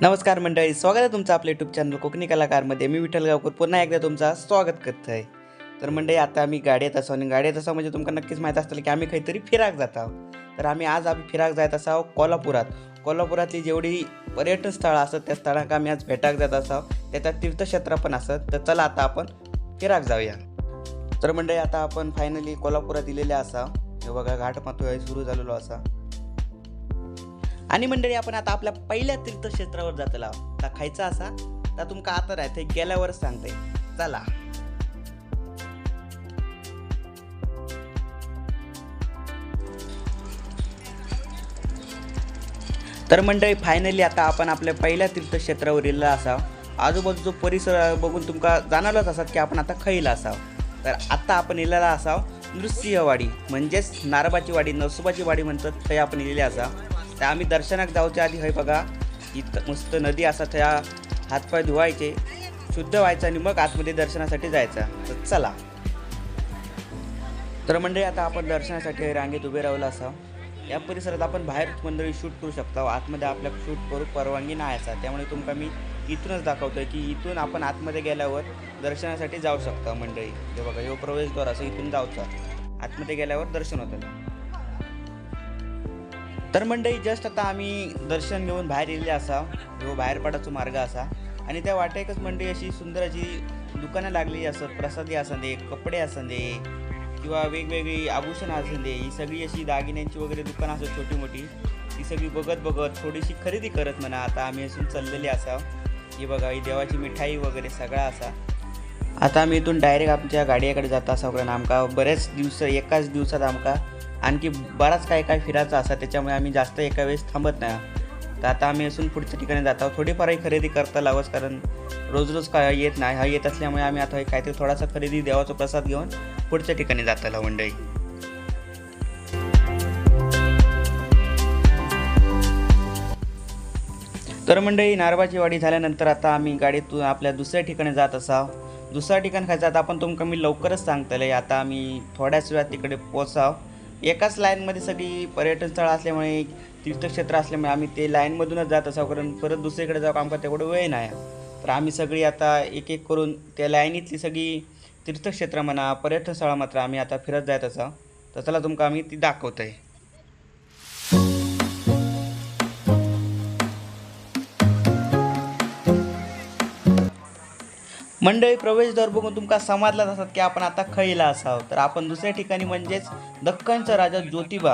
नमस्कार मंडळी स्वागत आहे तुमचं आपल्या यूट्यूब चॅनल कोकणी कलाकारमध्ये. मी विठ्ठल गावकर. पुन्हा एकदा तुमचा स्वागत करत आहे तर मंडळी आता आम्ही गाडीत असाव आणि गाडीत असो म्हणजे तुमका नक्कीच माहीत असतं की आम्ही काहीतरी फिराक जात आहोत. तर आम्ही आज आम्ही फिराक जात असाव कोल्हापुरात. कोल्हापुरातली जेवढी पर्यटन स्थळं असतात त्या स्थळांक आम्ही आज भेटाक जात असाव. त्याच्यात तीर्थक्षेत्र पण असत. तर चला आता आपण फिराक जाऊया. तर मंडळी आता आपण फायनली कोल्हापुरात दिलेले असा हे बघा घाट सुरू झालेलो असा. आणि मंडळी आपण आता आपल्या पहिल्या तीर्थक्षेत्रावर जातला का खायचा असा? तर तुमका आता राहते गेल्यावरच सांगते. चला. तर मंडळी फायनली आता आपण आपल्या पहिल्या तीर्थक्षेत्रावर येला असाव. आजूबाजूचा परिसर बघून तुमका जाणवलंच असत की आपण आता खैला असाव. तर आता आपण इलेला असाव नृसिंहवाडी म्हणजेच नारबाची वाडी नरसोबाची वाडी म्हणतात थंय आपण इलेले असाव. तर आम्ही दर्शनाक जाऊच्या आधी हय बघा इथं मस्त नदी असा थया हातपाय धुवायचे शुद्ध व्हायचं आणि मग आतमध्ये दर्शनासाठी जायचं. तर चला. तर मंडळी आता आपण दर्शनासाठी रांगेत उभे राहिलो असं या परिसरात आपण बाहेर मंडळी शूट करू शकता. आतमध्ये आपल्याला शूट करू परवानगी नाही असा त्यामुळे तुमका मी इथूनच दाखवतो आहे की इथून आपण आतमध्ये गेल्यावर दर्शनासाठी जाऊ शकता मंडळी. हे बघा यो प्रवेशद्वार असं इथून जाऊचा. आतमध्ये गेल्यावर दर्शन होतं. तर मंडळी जस्ट आता आम्ही दर्शन घेऊन बाहेर येले असा. जो बाहेर पडायचा मार्ग असा. आणि त्या वाटेकच मंडळी अशी सुंदर अशी दुकानं लागलेली असत प्रसादी असं दे कपडे असं दे किंवा वेगवेगळी आभूषणं असं दे ही सगळी अशी दागिन्यांची वगैरे दुकानं असत छोटी मोठी ती सगळी बघत बघत थोडीशी खरेदी करत म्हणा. आता आम्ही असून चाललेली असा. ही बघा ही देवाची मिठाई वगैरे सगळा असा. आता आम्ही इथून डायरेक्ट आमच्या गाडयेकडे जाता असा. कारण आमका बरेच दिवस एकाच दिवसात आमका आणखी बराच काय काय फिरायचं असा त्याच्यामुळे आम्ही जास्त एका वेळेस थांबत नाही. तर आता आम्ही असून पुढच्या ठिकाणी जात आहोत. थोडीफारही खरेदी करता लावच कारण रोज रोज काय येत नाही. हा येत असल्यामुळे आम्ही आता हे काहीतरी थोडासा खरेदी देवाचा प्रसाद घेऊन पुढच्या ठिकाणी जाताला मंडळी. तर मंडळी नारबाची वाडी झाल्यानंतर आता आम्ही गाडीतून आपल्या दुसऱ्या ठिकाणी जात असाव. दुसऱ्या ठिकाण खायचं आता आपण तुमका मी लवकरच सांगतले आता आम्ही थोड्याच वेळात तिकडे पोचाव एकाच लाईनमध्ये सगळी पर्यटन स्थळं असल्यामुळे तीर्थक्षेत्र असल्यामुळे आम्ही ते लाईनमधूनच जात असावं कारण परत दुसरीकडे जाऊ आमका तेवढं वेळ नाही. तर आम्ही सगळी आता एक एक करून त्या लाईनीतली सगळी तीर्थक्षेत्र म्हणा पर्यटन स्थळं मात्र आम्ही आता फिरत जात असा तर चला तुमका आम्ही ती दाखवतोय. मंडळी प्रवेशद्वार बघून तुमका समजलाच असतात की आपण आता खैला असावं. तर आपण दुसऱ्या ठिकाणी म्हणजेच दख्खनचा राजा ज्योतिबा.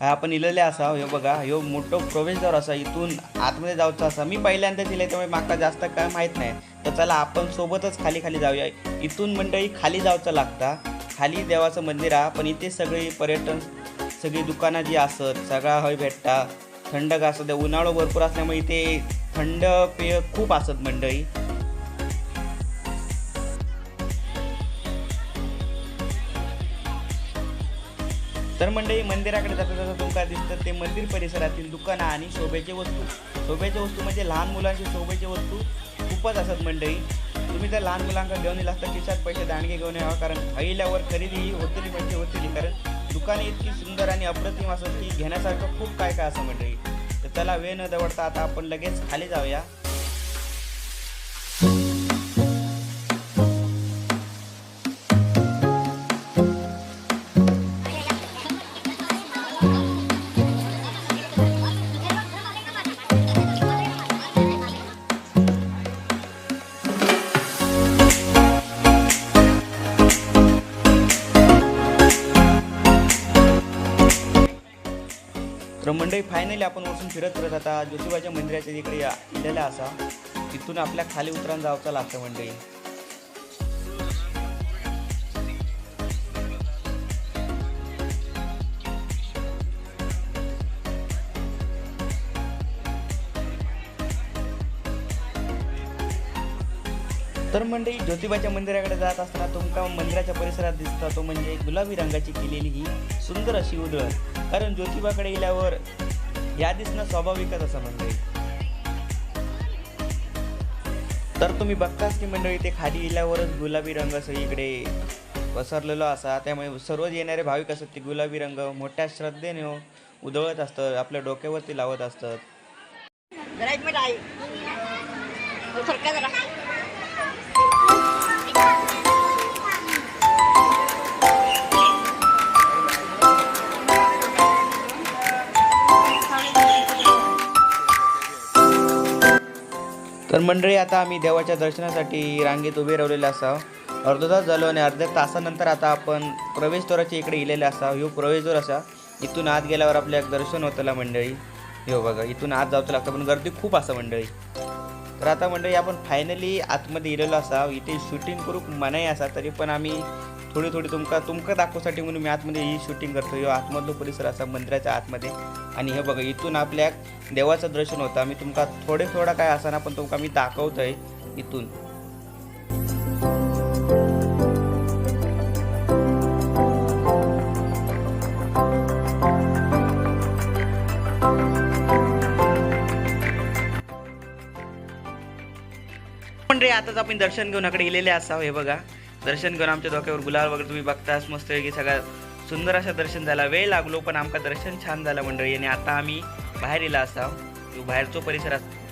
हा आपण इलेले असाव. हे बघा ह्यो मोठं प्रवेशद्वार असा इथून आतमध्ये जाऊचा असा. मी पहिल्यांदा दिले त्यामुळे माका जास्त काय माहीत नाही. तर चला आपण सोबतच खाली खाली जाऊया. इथून मंडळी खाली जावचं लागता. खाली देवाचं मंदिर आहे पण इथे सगळी पर्यटन सगळी दुकानं जी असत सगळा हय भेटता. थंडक का असत उन्हाळं भरपूर असल्यामुळे इथे थंड पेय खूप असत मंडळी. तर मंडळी मंदिराकडे जाता जाता तुमका दिसतं ते मंदिर परिसरातील दुकानं आणि शोभेचे वस्तू. शोभेचे वस्तू म्हणजे लहान मुलांची शोभेचे वस्तू खूपच असत मंडळी. तुम्ही जर लहान मुलांना घेऊन येला असता खिशात पैसे दांडगे घेऊन यावं कारण अहिल्यावर खरेदी ही होतली म्हणजे होतली. कारण दुकाने इतकी सुंदर आणि अप्रतिम असत की घेण्यासारखं खूप काय काय असं मंडळी. तर त्याला वेळ न दवडता आता आपण लगेच खाली जाऊया. तर फायनली आपण वरसून फिरत फिरत आता ज्योतिबाच्या मंदिराच्या तिकडे या इलेला असा. तिथून आपल्या खाली उतरान जावचा लागतं मंडळी. तर मंडळी ज्योतिबाच्या मंदिराकडे जात असताना तुमका मंदिराच्या परिसरात दिसता तो म्हणजे गुलाबी रंगाची केलेली ही सुंदर अशी उधळण. कारण ज्योतिबाकडे गेल्यावर या दिसणं स्वाभाविकच असं मंडळी तर तुम्ही बघताच की मंडळी ते खाली गेल्यावरच गुलाबी रंग सगळीकडे पसरलेलो असा. त्यामुळे सर्व येणारे भाविक असतात ते गुलाबी रंग मोठ्या श्रद्धेने उधळत असतात आपल्या डोक्यावरती लावत असतात. तर मंडळी आता आम्ही देवाच्या दर्शनासाठी रांगेत उभे राहिलेले असाव. अर्धा तास झालो आणि अर्ध्या तासानंतर आता आपण प्रवेशद्वाराच्या इकडे गेलेले असाव. ह्यो प्रवेशद्वार असा. इथून आत गेल्यावर आपल्या दर्शन होतला मंडळी. हो बघा इथून आत जावचं लागतं पण गर्दी खूप असा मंडळी. तर आता मंडळी आपण फायनली आतमध्ये इलेलो असा. इथे शूटिंग करूक मनाई असा तरी पण आम्ही थोडी थोडी तुमका तुमका दाखवसाठी म्हणून मी आतमध्ये ही शूटिंग करतो ह्यो आतमधलो परिसर असा मंदिराच्या आतमध्ये. आणि हे बघा इथून आपल्या देवाचं दर्शन होतं. मी तुमका थोडे थोडा काय असाना पण तुमका मी दाखवतोय इथून. आताच आपण दर्शन घेऊन अकडे गेलेले असावं हे बघा. दर्शन घेऊन आमच्या डोक्यावर गुलाल वगैरे तुम्ही बघतास मस्त की सगळा सुंदर असं दर्शन झाला. वेळ लागलो पण आमका दर्शन छान झालं मंडळी. आणि आता आम्ही बाहेर येला असाव. तो बाहेरचो परिसर असतो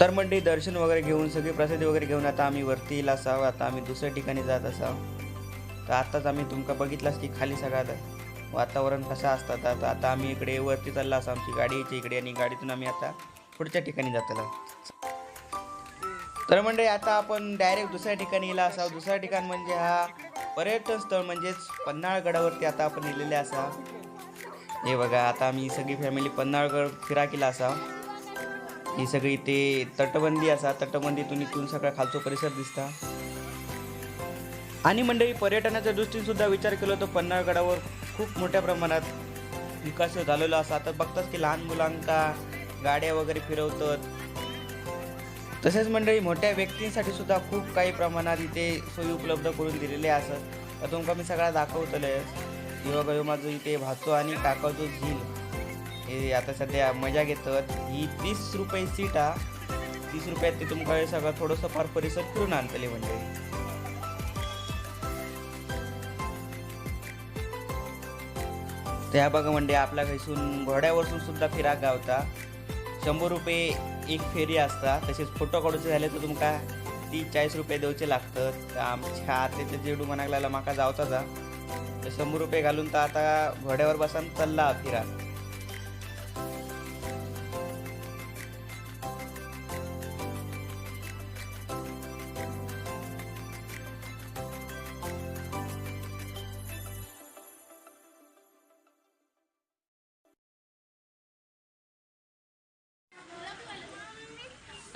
तर मंडळी दर्शन वगैरे घेऊन सगळी प्रसिद्धी वगैरे घेऊन आता आम्ही वरती येईल असावं. आता आम्ही दुसऱ्या ठिकाणी जात असाव. तर आत्ताच आम्ही तुमका बघितलास की खाली सगळ्यात वातावरण कसं असतात आता. आता आम्ही इकडे वरती चालला असं आमची गाडी यायची इकडे आणि गाडीतून आम्ही आता पुढच्या ठिकाणी जातला तर म्हणजे आता आपण डायरेक्ट दुसऱ्या ठिकाणी येला असा दुसरं ठिकाण म्हणजे हा पर्यटन स्थळ म्हणजेच पन्हाळगडावरती आता आपण येलेले असा हे बघा आता आम्ही सगळी फॅमिली पन्हाळगड फिरा केला असा ही सगळी इथे तटबंदी असा तटबंदीतून इथून सगळा खालचो परिसर दिसता. आणि मंडळी पर्यटनाच्या दृष्टीने सुद्धा विचार केला तर पन्हाळगडावर खूप मोठ्या प्रमाणात विकास झालेला असा. तर बघतात की लहान मुलांका गाड्या वगैरे फिरवतात. तसेच मंडळी मोठ्या व्यक्तींसाठी सुद्धा खूप काही प्रमाणात इथे सोयी उपलब्ध करून दिलेले असत तर तुमका मी सगळा दाखवतले किंवा माझं इथे भातो आणि काकाचो झील. हे आता सध्या मजा घेतात. ही तीस रुपये सीट हा. तीस रुपयात ते तुमका हे सगळं थोडंसं फार परिसर फिरून आणतले म्हणजे. त्या बघा म्हणजे आपल्या घरसून घोड्यावरसून सुद्धा फिराक गावता. शंभर रुपये एक फेरी असता. तसेच फोटो काढूचे झाले तर तुमका तीस चाळीस रुपये देऊचे लागतात. तर आमच्या आतेचे जेडू म्हणाक माका जावता जा. तर शंभर रुपये घालून तर आता घोड्यावर बसान चालला फिरा.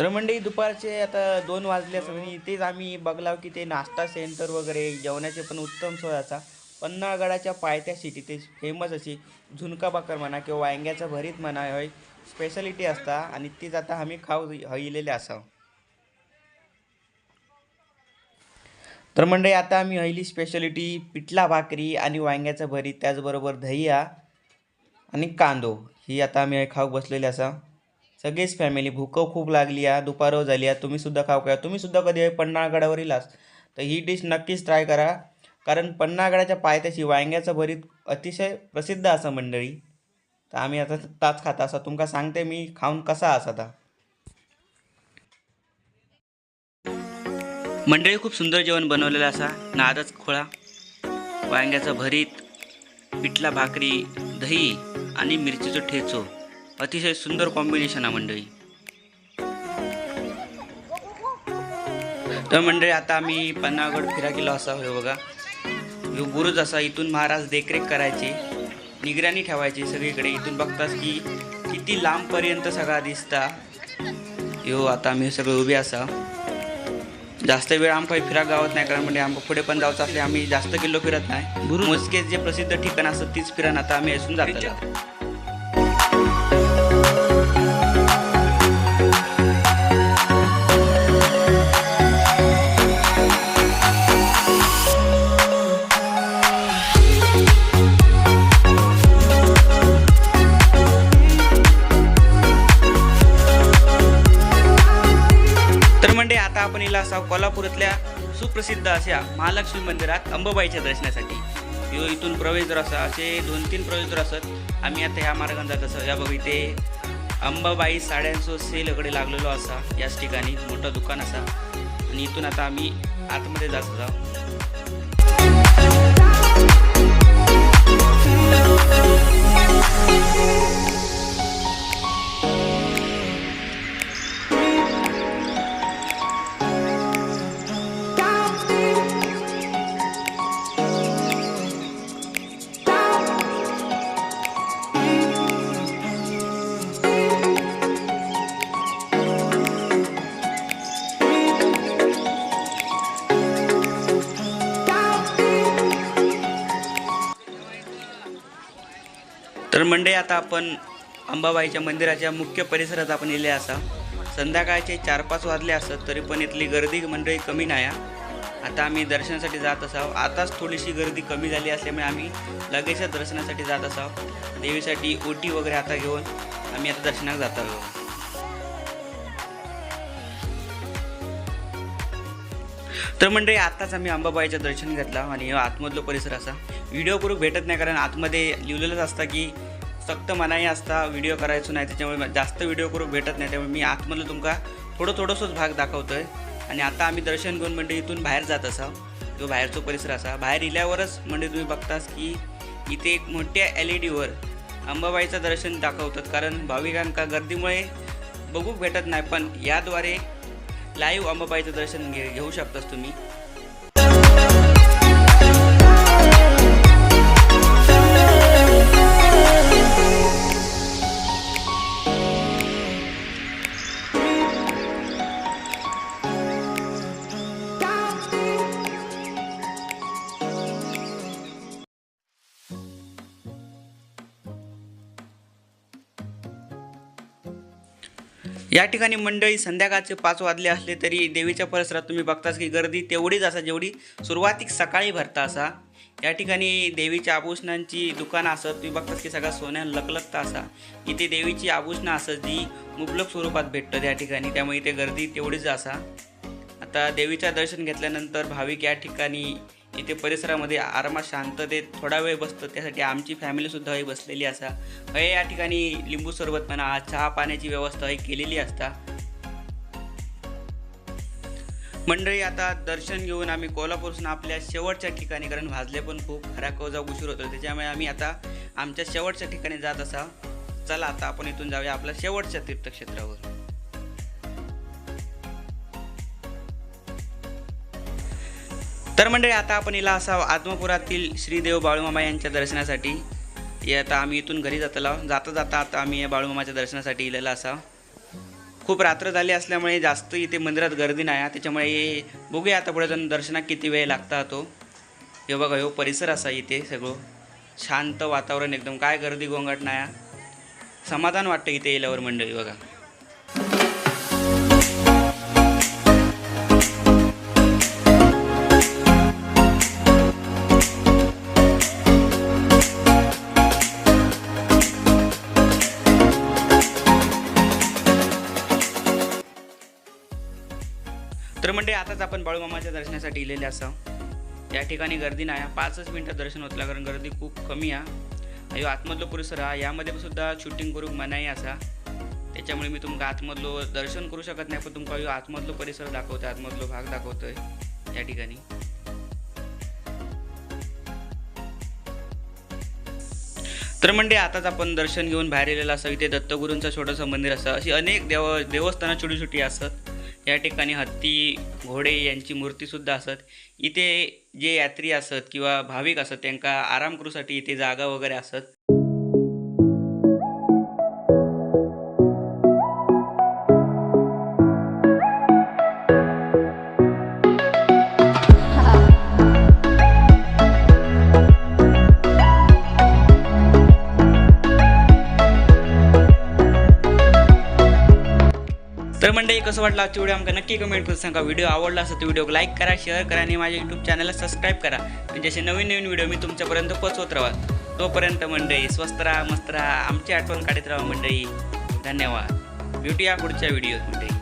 तर मंडळी दुपारचे आता दोन वाजले असं आणि इथेच आम्ही बघलाव की ते नाश्ता सेंटर वगैरे जेवणाचे पण उत्तम सोय असा. पन्हाळगडाच्या सिटी ते फेमस अशी झुणका भाकर म्हणा किंवा वांग्याचं भरीत म्हणा हय स्पेशालिटी असता आणि तीच आता आम्ही खाऊ हयलेले असाव. तर मंडळी आता आम्ही हयली स्पेशालिटी पिठला भाकरी आणि वांग्याचं भरीत त्याचबरोबर दहिया आणि कांदो. ही आता आम्ही खाऊ बसलेले असा सगळीच फॅमिली भूक खूप लागली आहे दुपारो झाली आहे तुम्हीसुद्धा खाऊ काय तुम्हीसुद्धा कधी पन्हाळगडावर येलास तर ही डिश नक्कीच ट्राय करा. कारण पन्हाळगडाच्या पायथ्याशी वांग्याचं भरीत अतिशय प्रसिद्ध असं मंडळी. तर आम्ही आता ताच खाता असा. तुमका सांगते मी खाऊन कसा असा आता मंडळी खूप सुंदर जेवण बनवलेलं असा. नादच खोळा वांग्याचं भरीत पिठला भाकरी दही आणि मिरचीचं ठेचो. अतिशय सुंदर कॉम्बिनेशन आहे मंडळी. तर मंडळी आता आम्ही पन्हागड फिरा गेलो असा होय बघा. ह्यो बुरुज असा इथून महाराज देखरेख करायची निगराणी ठेवायची सगळीकडे. इथून बघतास की किती लांबपर्यंत सगळा दिसता. ह्यो आता आम्ही सगळे उभे असा. जास्त वेळ आमका फिरा गावात नाही कारण म्हणजे आमका पुढे पण जायचं असले. आम्ही जास्त किल्लो फिरत नाही. मोजकेच जे प्रसिद्ध ठिकाण असतं तीच फिरान आता आम्ही असून जातो असा कोल्हापुरातल्या सुप्रसिद्ध अशा महालक्ष्मी मंदिरात अंबाबाईच्या दर्शनासाठी. यो इथून प्रवेशद्वार असा असे दोन तीन प्रवेशद्वार असत आम्ही आता ह्या मार्गाने जात असं या बघ इथे अंबाबाई साड्यांचो सेलकडे लागलेलो असा याच ठिकाणी मोठं दुकान असा. आणि इथून आता आम्ही आतमध्ये जात होता. मंडळी आता आपण अंबाबाईच्या मंदिराच्या मुख्य परिसरात आपण येले असा. संध्याकाळचे चार पाच वाजले असत तरी पण इथली गर्दी मंडळी कमी नाही आता आम्ही दर्शनासाठी जात असाव. आताच थोडीशी गर्दी कमी झाली असल्यामुळे आम्ही लगेचच दर्शनासाठी जात असाव. देवीसाठी ओटी वगैरे आता घेऊन आम्ही आता दर्शनात जात आहोत तर मंडळी आत्ताच आम्ही अंबाबाईचं दर्शन घेतला आणि आतमधलो परिसर असा. व्हिडिओ करू भेटत नाही कारण आतमध्ये लिहिलेलंच असतं की सक्त मनाई असता व्हिडिओ करायचो नाही त्याच्यामुळे जास्त व्हिडिओ करू भेटत नाही. त्यामुळे मी आतमधलं तुमका थोडं थोडंसंच भाग दाखवतो आहे आणि आता आम्ही दर्शन घेऊन म्हणजे इथून बाहेर जात असा जो बाहेरचो परिसर असा. बाहेर इल्यावरच म्हणजे तुम्ही बघतास की इथे एक मोठ्या एल ई डीवर अंबाबाईचं दर्शन दाखवतात. कारण भाविकांका गर्दीमुळे बघूक भेटत नाही पण याद्वारे लाईव्ह अंबाबाईचं दर्शन घे घेऊ शकतास तुम्ही. या ठिकाणी मंडळी संध्याकाळचे पाच वाजले असले तरी देवीच्या परिसरात तुम्ही बघताच की गर्दी तेवढीच असा जेवढी सुरुवातीक सकाळी भरता असा. या ठिकाणी देवीच्या आभूषणांची दुकानं असत तुम्ही बघताच की सगळा सोन्या लकलकता असा. इथे देवीची आभूषणं असत जी मुबलक स्वरूपात भेटतं त्या ठिकाणी त्यामुळे इथे गर्दी तेवढीच असा. आता देवीचं दर्शन घेतल्यानंतर भाविक या ठिकाणी इथे परिसरामध्ये आरामात शांततेत थोडा वेळ बसतो. त्यासाठी आमची फॅमिलीसुद्धा ही बसलेली असा. हे या ठिकाणी लिंबू सरबत म्हणा चहा पाण्याची व्यवस्था ही केलेली असता. मंडळी आता दर्शन घेऊन आम्ही कोल्हापूरसून आपल्या शेवटच्या ठिकाणी कारण भाजले पण खूप. खराको जाऊ उशीर होतो त्याच्यामुळे आम्ही आता आमच्या शेवटच्या ठिकाणी जात असा. चला आता आपण इथून जाऊया आपल्या शेवटच्या तीर्थक्षेत्रावर. तर मंडळी आता आपण हिला असा आत्मपुरातील श्रीदेव बाळूमामा यांच्या दर्शनासाठी. हे आता आम्ही इथून घरी जातला जाता जाता आता आम्ही या बाळूमामाच्या दर्शनासाठी इलेला असा खूप रात्र झाली असल्यामुळे जास्त इथे मंदिरात गर्दी नाही आहे. त्याच्यामुळे हे बघूया आता पुढे जाऊन दर्शनात किती वेळ लागता तो. हे बघा हो परिसर असा इथे सगळं. शांत वातावरण एकदम. काय गर्दी गोंगाट नाही आहे. समाधान वाटतं इथे येल्यावर मंडळी बघा. आताच आपण बाळूमामाच्या दर्शनासाठी इलेले असा. या ठिकाणी गर्दी नाही पाचच मिनटात दर्शन होतला कारण गर्दी खूप कमी आहे. ह्यो आतमधलो परिसर हा यामध्ये सुद्धा शूटिंग करूक मनाई असा. त्याच्यामुळे मी तुमका आतमधलो दर्शन करू शकत नाही पण तुमका ह्यो आतमधलो परिसर दाखवतोय आतमधलो भाग दाखवतोय. या ठिकाणी. तर म्हणजे आताच आपण दर्शन घेऊन बाहेर येलेलं असं. इथे दत्तगुरूंचं छोटंसं मंदिर असं. अशी अनेक देव देवस्थानं छोटी छोटी असत. या ठिकाणी हत्ती घोडे यांची मूर्तीसुद्धा असत. इथे जे यात्री असत किंवा भाविक असत त्यांका आराम करूसाठी इथे जागा वगैरे असत. मंडळी कसं वाटलं आजची व्हिडिओ आमका नक्की कमेंट करून सांगा. व्हिडिओ आवडला असं तर व्हिडिओ लाईक करा शेअर करा आणि माझ्या यूट्यूब चॅनलला सबस्क्राईब करा. म्हणजे असे नवीन नवीन व्हिडिओ मी तुमच्यापर्यंत पोचवत राहा तोपर्यंत मंडळी स्वस्त राहा मस्त राहा. आमची आठवण काढत राहा मंडळी. धन्यवाद. भेटूया पुढच्या व्हिडिओत मंडळी